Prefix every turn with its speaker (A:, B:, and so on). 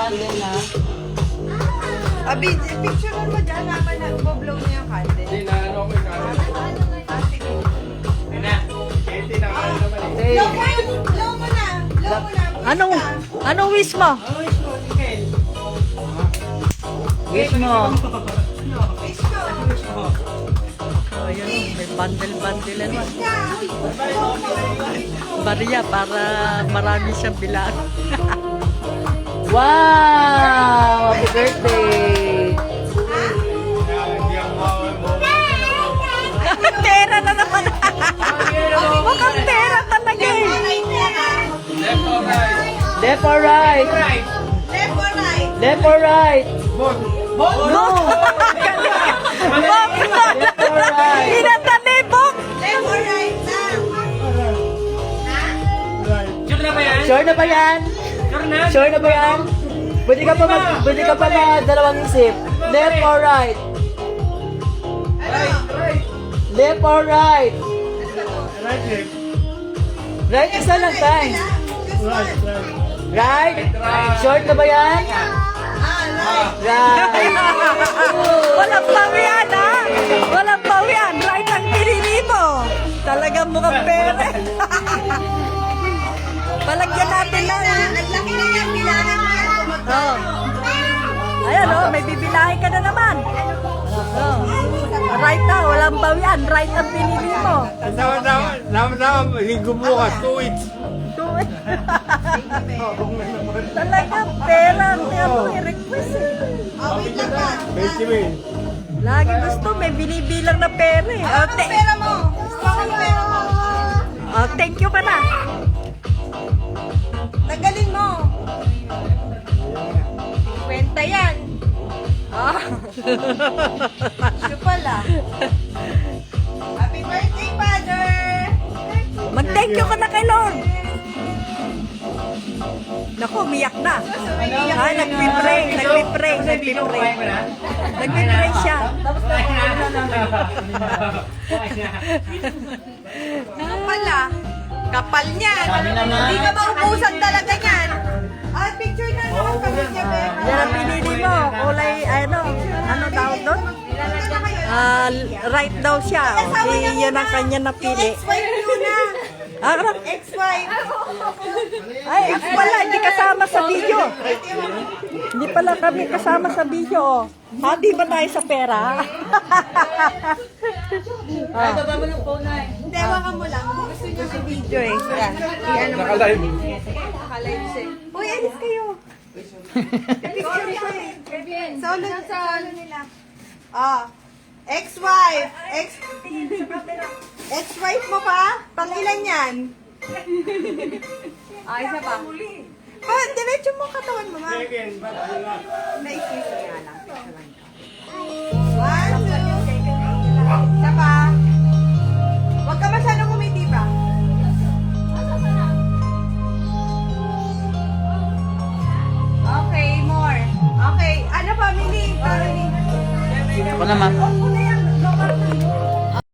A: candle na.
B: Abi, picture mo dyan naman nag-blow niya yung candle.
C: Hindi na ano ko yung camera.
B: Ah, sige.
C: Ayun na. Na ano naman eh.
B: Blow mo, blow mo na. Blow mo na.
A: Anong, anong wish mo? Wish mo.
B: Wish ko.
A: Oh, yun, may bundle-bundle naman.
B: Ja.
A: Maria, para marami siyang bilang. wow! Happy birthday! Pera na naman! Mukhang pera talaga eh!
C: Left or right?
A: Left or right?
B: Left or right?
A: Left or right?
C: Both.
A: No! Bok!
C: Left or right?
A: Pinatali, Bok!
B: Left or right na?
C: Sure na ba yan?
A: Sure na ba yan?
C: Sure na?
A: Na ba yan? Pwede ka pa mag, pwede ka pa mag dalawang isip. Left or right?
C: Right, right.
A: Left or right?
C: Right, left.
A: Right isa lang tayo.
B: Just one.
A: Right? Short na ba yan?
B: Ah, right.
A: Right. Walang pawian, Palagyan natin lang.
B: na, ang laki na yung bilangan mo yan.
A: Oh. Ayan, oh, may bibilahin ka na naman. Oh. Right na, walang bawian. Right ang pinili mo.
C: Sama-sama, sama-sama, linggo bukas, two weeks.
A: Do it. Talagang pera ang ano, i-request eh.
B: Oh, wait lang pa.
C: 20 mil.
A: Lagi gusto, may binibilang na pera eh. Oh,
B: Ang pera mo. Gusto yung pera mo.
A: Ah.
B: Ito pala. Happy birthday, Father!
A: Mag-thank you ka na kay Lord. Naku, umiyak na. Ay, nagpipray, nagpipray, nagpipray. Nagpipray siya.
B: Kapal ah. Kapal niyan. Hindi ka ba ubusan talaga niyan? Ah,
A: right daw siya. O, di, yun ang kanya napili.
B: Ex-wife niyo na.
A: Ah, ano?
B: Ex-wife.
A: Ay, ako pala, hindi kasama sa video. Hindi pala kami kasama sa video. oh. Hati ba tayo sa pera? ah.
B: Hindi, wakan mo lang. Gusto niyo sa video eh. Yan. Iyan naman.
C: Nakalive.
B: Nakalive siya. Uy, alis kayo. Picture siya eh. Solo, solo nila. Ah. Ex-wife. Ex... Ex-wife mo pa? Pangilan yan? Ay, isa pa. Pa, diretso mo katawan mo, ma.
C: Second, ba't wala?
B: Naisisi nga lang. One, two. Isa pa. Huwag ka masyadong kumiti pa. Okay, more. Okay, ano family? Family.
A: Ako naman.